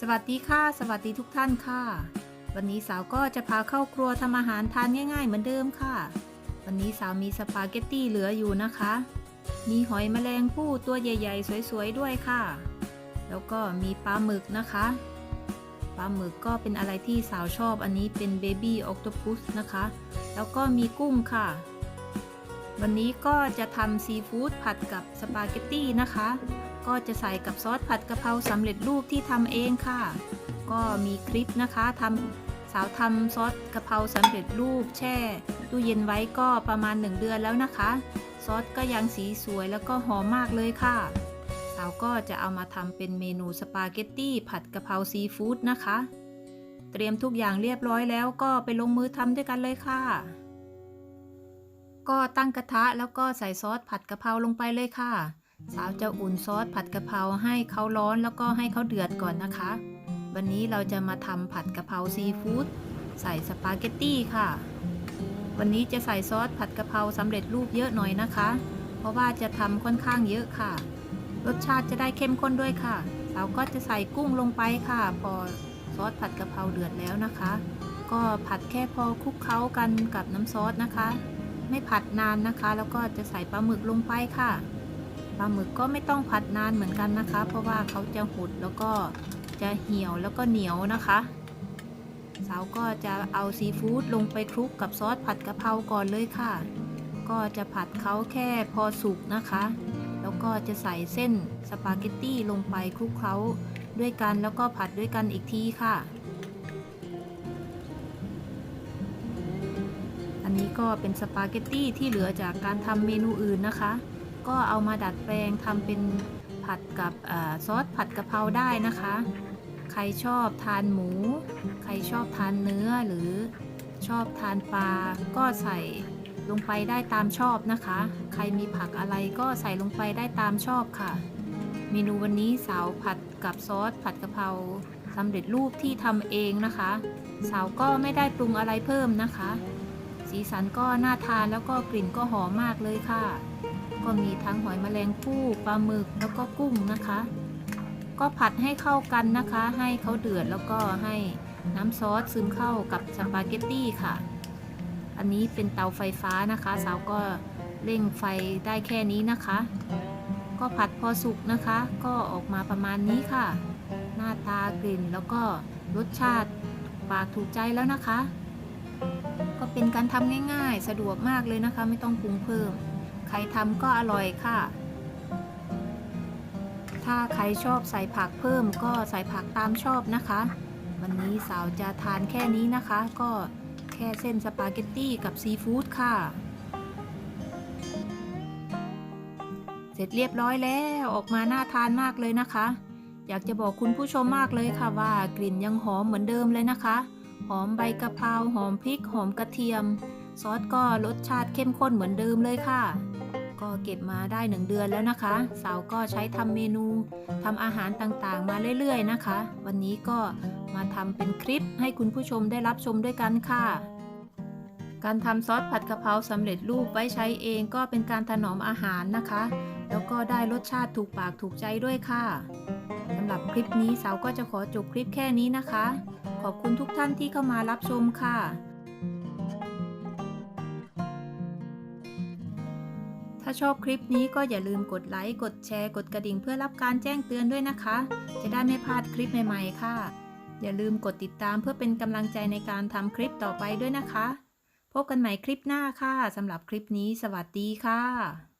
สวัสดีค่ะ สวัสดีทุกท่านค่ะ วันนี้สาวก็จะพาเข้าครัวทำอาหารทานง่าย ๆ เหมือนเดิมค่ะ วันนี้สาวมีสปาเกตตี้เหลืออยู่นะคะ มีหอยแมลงภู่ตัวใหญ่ ๆ สวยๆด้วยค่ะ แล้วก็มีปลาหมึกนะคะปลาหมึกก็เป็นอะไรที่สาวชอบอันนี้เป็นเบบี้อ c ตพุสนะคะ แล้วก็มีกุ้งค่ะ วันนี้ก็จะทำซีฟู้ดผัดกับสปาเกตตี้นะคะ ก็จะใส่กับซอสผัดกะเพราสำเร็จรูปที่ทำเองค่ะ ก็มีคลิปนะคะทำสาวทำซอสกะเพราสำเร็จรูปแช่ตู้เย็นไว้ก็ประมาณ 1 เดือนแล้วนะคะ ซอสก็ยังสีสวยแล้วก็หอมมากเลยค่ะ สาวก็จะเอามาทำเป็นเมนูสปาเกตตี้ผัดกะเพราซีฟู้ดนะคะ เตรียมทุกอย่างเรียบร้อยแล้วก็ไปลงมือทำด้วยกันเลยค่ะ ก็ตั้งกระทะแล้วก็ใส่ซอสผัดกะเพราลงไปเลยค่ะ สาวจะอุ่นซอสผัดกะเพราให้เขาร้อนแล้วก็ให้เขาเดือดก่อนนะคะ วันนี้เราจะมาทำผัดกะเพราซีฟู้ดใส่สปาเกตตี้ค่ะ วันนี้จะใส่ซอสผัดกะเพราสำเร็จรูปเยอะหน่อยนะคะ เพราะว่าจะทำค่อนข้างเยอะค่ะ รสชาติจะได้เข้มข้นด้วยค่ะสาวก็จะใส่กุ้งลงไปค่ะ พอซอสผัดกะเพราเดือดแล้วนะคะ ก็ผัดแค่พอคลุกเคล้ากันกับน้ำซอสนะคะ ไม่ผัดนานนะคะ แล้วก็จะใส่ปลาหมึกลงไปค่ะปลาหมึกก็ไม่ต้องผัดนานเหมือนกันนะคะ เพราะว่าเขาจะหดแล้วก็จะเหี่ยวแล้วก็เหนียวนะคะสาวก็จะเอาซีฟู้ดลงไปคลุกกับซอสผัดกะเพราก่อนเลยค่ะ ก็จะผัดเขาแค่พอสุกนะคะ แล้วก็จะใส่เส้นสปาเกตตี้ลงไปคลุกเคล้าด้วยกันแล้วก็ผัดด้วยกันอีกทีค่ะ นี้ก็เป็นสปาเกตตี้ที่เหลือจากการทำเมนูอื่นนะคะ ก็เอามาดัดแปลงทำเป็นผัดกับอซอสผัดกะเพราได้นะคะ ใครชอบทานหมู ใครชอบทานเนื้อหรือชอบทานปลาก็ใส่ลงไปได้ตามชอบนะคะ ใครมีผักอะไรก็ใส่ลงไปได้ตามชอบค่ะ เมนูวันนี้สาวผัดกับซอสผัดกะเพราสำเร็จรูปที่ทำเองนะคะ สาวก็ไม่ได้ปรุงอะไรเพิ่มนะคะ สีสันก็น่าทานแล้วก็กลิ่นก็หอมมากเลยค่ะ ก็มีทั้งหอยแมลงภู่ปลาหมึกแล้วก็กุ้งนะคะ ก็ผัดให้เข้ากันนะคะ ให้เขาเดือดแล้วก็ให้น้ำซอสซึมเข้ากับสปาเกตตี้ค่ะ อันนี้เป็นเตาไฟฟ้านะคะสาวก็เร่งไฟได้แค่นี้นะคะ ก็ผัดพอสุกนะคะ ก็ออกมาประมาณนี้ค่ะ หน้าตากลิ่นแล้วก็รสชาติปากถูกใจแล้วนะคะ ก็เป็นการทำง่ายๆ สะดวกมากเลยนะคะ ไม่ต้องปรุงเพิ่ม ใครทำก็อร่อยค่ะ ถ้าใครชอบใส่ผักเพิ่มก็ใส่ผักตามชอบนะคะ วันนี้สาวจะทานแค่นี้นะคะ ก็แค่เส้นสปาเกตตี้กับซีฟู้ดค่ะ เสร็จเรียบร้อยแล้วออกมาน่าทานมากเลยนะคะ อยากจะบอกคุณผู้ชมมากเลยค่ะว่ากลิ่นยังหอมเหมือนเดิมเลยนะคะ หอมใบกะเพราหอมพริกหอมกระเทียม ซอสก็รสชาติเข้มข้นเหมือนเดิมเลยค่ะ ก็เก็บมาได้หนึ่งเดือนแล้วนะคะ สาวก็ใช้ทำเมนูทำอาหารต่างๆ มาเรื่อยๆนะคะ วันนี้ก็มาทำเป็นคลิปให้คุณผู้ชมได้รับชมด้วยกันค่ะการทำซอสผัดกะเพราสำเร็จรูปไว้ใช้เองก็เป็นการถนอมอาหารนะคะ แล้วก็ได้รสชาติถูกปากถูกใจด้วยค่ะสำหรับคลิปนี้สาวก็จะขอจบคลิปแค่นี้นะคะ อบคุณทุกท่านที่เข้ามารับชมค่ะ ถ้าชอบคลิปนี้ก็อย่าลืมกดไลค์ กดแชร์ กดกระดิ่งเพื่อรับการแจ้งเตือนด้วยนะคะ จะได้ไม่พลาดคลิปใหม่ๆ ค่ะ อย่าลืมกดติดตามเพื่อเป็นกำลังใจในการทำคลิปต่อไปด้วยนะคะ พบกันใหม่คลิปหน้าค่ะสำหรับคลิปนี้ สวัสดีค่ะ